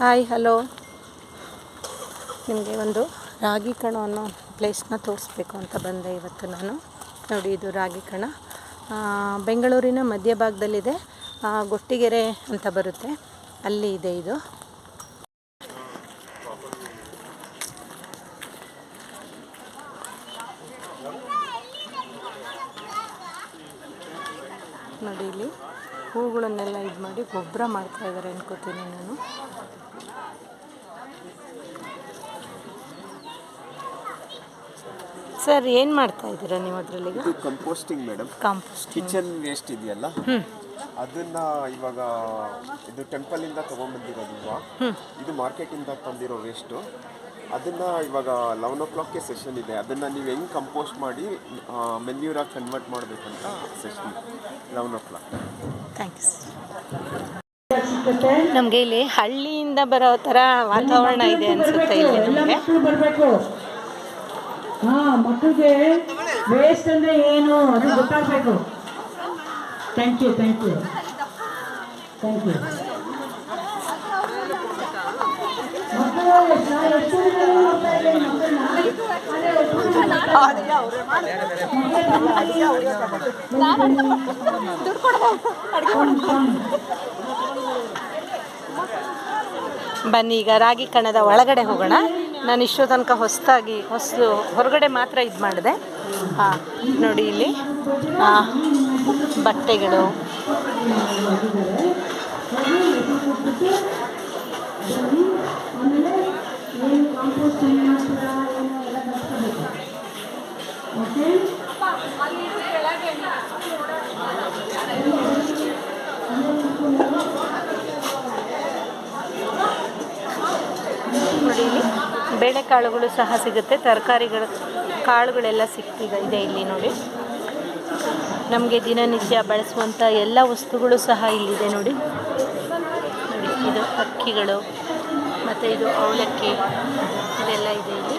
Hi, hello. ನಿಮಗೆ ಒಂದು ರಾಗಿ ಕಣ ಅನ್ನೋ ಪ್ಲೇಸ್ನ ತೋರಿಸ್ಬೇಕು ಅಂತ ಬಂದೆ ಇವತ್ತು ನಾನು. ನೋಡಿ, ಇದು ರಾಗಿ ಕಣ. ಬೆಂಗಳೂರಿನ ಮಧ್ಯಭಾಗದಲ್ಲಿದೆ. ಗೊಟ್ಟಿಗೆರೆ ಅಂತ ಬರುತ್ತೆ. ಅಲ್ಲಿ ಇದೆ ಇದು. ನೋಡಿ ಇಲ್ಲಿ ಹೂಗಳನ್ನೆಲ್ಲ ಇದು ಮಾಡಿ ಗೊಬ್ಬರ ಮಾಡ್ತಾ ಇದ್ದಾರೆ ಅನ್ಕೋತೀನಿ ನಾನು. ಸರ್ ಏನು ಮಾಡ್ತಾ ಇದ್ದೀರಾ ನೀವು ಅದರಲ್ಲಿ ಇದು composting madam compost kitchen waste ಇದೆಯಲ್ಲ? ಅದನ್ನ ಇವಾಗ ಇದು ಟೆಂಪಲ್ ಇಂದ ತಗೊಂಡ್ಬಂದಿರೋದಿಲ್ವಾ ಇದು ಮಾರ್ಕೆಟ್ ಇಂದ ತಂದಿರೋ ವೇಸ್ಟ್ ಅದನ್ನ ಇವಾಗ ಲೆವೆನ್ ಓ ಕ್ಲಾಕ್ಗೆ ಸೆಷನ್ ಇದೆ. ಅದನ್ನ ನೀವು ಹೆಂಗ್ ಕಂಪೋಸ್ಟ್ ಮಾಡಿ ಮೆನ್ಯೂರಾಗಿ ಕನ್ವರ್ಟ್ ಮಾಡಬೇಕಂತ session eleven o'clock thank you ನಮಗೆ ಇಲ್ಲಿ ಹಳ್ಳಿಯಿಂದ ಬರೋ ಥರ ವಾತಾವರಣ ಇದೆ ಅನಿಸುತ್ತೆ ಇಲ್ಲಿ ನಮಗೆ. ಹಾ ಮಕ್ಕಳಿಗೆ ವೇಸ್ಟ್ ಅಂದ್ರೆ ಏನು? ಅದು ಗೊತ್ತಾಗಬೇಕು. Thank you thank you thank you? ಬನ್ನಿ ಈಗ ರಾಗಿ ಕಣದ ಒಳಗಡೆ ಹೋಗೋಣ. ನಾನು ಇಷ್ಟೋ ತನಕ ಹೊಸದಾಗಿ ಹೊಸದು ಹೊರಗಡೆ ಮಾತ್ರ ಇದು ಮಾಡಿದೆ. ಹಾಂ ನೋಡಿ ಇಲ್ಲಿ. ಬಟ್ಟೆಗಳು ಆಮೇಲೆ ಏನು ಕಾಂಪೋಸ್ಟ್ ಹೆಂಗ್ ಮಾಡ್ತೀರಾ ಏನು ಎಲ್ಲ ಕಲ್ತ್ಕೋಬೇಕು ಓಕೆ ನೋಡಿ ಇಲ್ಲಿ ಬೇಳೆಕಾಳುಗಳು ಸಹ ಸಿಗುತ್ತೆ. ತರಕಾರಿಗಳು, ಕಾಳುಗಳೆಲ್ಲ ಸಿಗ್ತಿದೆ ಇದೆ ಇಲ್ಲಿ ನೋಡಿ. ನಮಗೆ ದಿನನಿತ್ಯ ಬಳಸುವಂಥ ಎಲ್ಲ ವಸ್ತುಗಳು ಸಹ ಇಲ್ಲಿದೆ ನೋಡಿ. ನೋಡಿ, ಇದು ಅಕ್ಕಿಗಳು, ಮತ್ತು ಇದು ಅವಲಕ್ಕಿ, ಇದೆಲ್ಲ ಇದೆ ಇಲ್ಲಿ.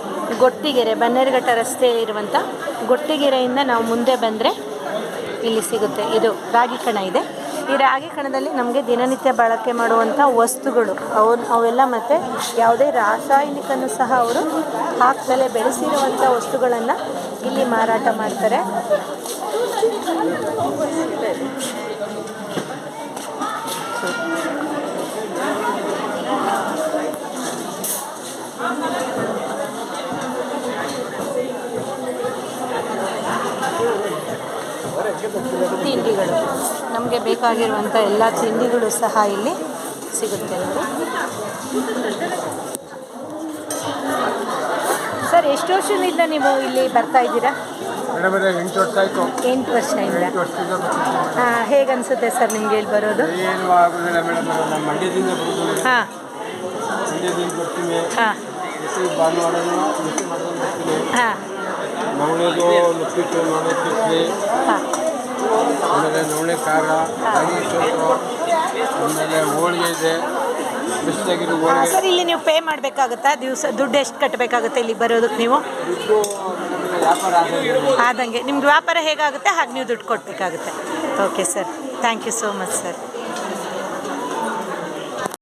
ಗೊಟ್ಟಿಗೆರೆ, ಬನ್ನೇರುಘಟ್ಟ ರಸ್ತೆ ಇರುವಂಥ ಗೊಟ್ಟಿಗೆರೆಯಿಂದ ನಾವು ಮುಂದೆ ಬಂದರೆ ಇಲ್ಲಿ ಸಿಗುತ್ತೆ. ಇದು ರಾಗಿ ಕಣ ಇದೆ. ಈ ರಾಗಿ ಕಣದಲ್ಲಿ ನಮಗೆ ದಿನನಿತ್ಯ ಬಳಕೆ ಮಾಡುವಂಥ ವಸ್ತುಗಳು ಅವು ಅವೆಲ್ಲ ಮತ್ತು ಯಾವುದೇ ರಾಸಾಯನಿಕನೂ ಸಹ ಅವರು ಹಾಕ್ದಲೆ ಬೆಳೆಸಿರುವಂಥ ವಸ್ತುಗಳನ್ನು ಇಲ್ಲಿ ಮಾರಾಟ ಮಾಡ್ತಾರೆ. ತಿಂಡಿಗಳು. ನಮಗೆ ಬೇಕಾಗಿರುವಂಥ ಎಲ್ಲ ತಿಂಡಿಗಳು ಸಹ ಇಲ್ಲಿ ಸಿಗುತ್ತೆ ಸರ್ ಎಷ್ಟು ವರ್ಷದಿಂದ ನೀವು ಇಲ್ಲಿ ಬರ್ತಾ ಇದ್ದೀರಾ? ಎಂಟು ವರ್ಷ ಆಯಿತು. ಎಂಟು ವರ್ಷದಿಂದ ಹಾಂ ಹೇಗನ್ಸುತ್ತೆ ಸರ್ ನಿಮಗೆ ಇಲ್ಲಿ ಬರೋದು? ಏನು ಆಗೋದಿಲ್ಲ ಮೇಡಮ್ ನಮ್ಮ ಮಂಡ್ಯದಿಂದ ಬರೋದು ಹಾಂ. ಮಂಡ್ಯದಿಂದ ಬರ್ತೀನಿ. ಹಾಂ. ನವಣೆದು ನುಪ್ಪಿಟ್ಟು ನವಣೆ ಕಿಸ್ಲಿ ಹಾಂ. ಆಮೇಲೆ ನವಣೆ ಖಾರ ರಾಗಿ ಸೊಪ್ಪು ಆಮೇಲೆ ಹೋಳಿಗೆ ಇದೆ. ಬಿಸಿಲಾಗಿರೋ ಹೋಳಿಗೆ. ಸರ್ ಇಲ್ಲಿ ನೀವು ಪೇ ಮಾಡಬೇಕಾಗುತ್ತಾ? ದಿವಸ ದುಡ್ಡು ಎಷ್ಟು ಕಟ್ಟಬೇಕಾಗುತ್ತೆ ಇಲ್ಲಿ ಬರೋದಕ್ಕೆ ನೀವು? ದುಡ್ಡು ವ್ಯಾಪಾರ ಆದಂಗೆ ನಿಮ್ಗೆ ವ್ಯಾಪಾರ ಹೇಗಾಗುತ್ತೆ? ಹಾಗೆ ನೀವು ದುಡ್ಡು ಕೊಡಬೇಕಾಗುತ್ತೆ. Okay sir thank you so much sir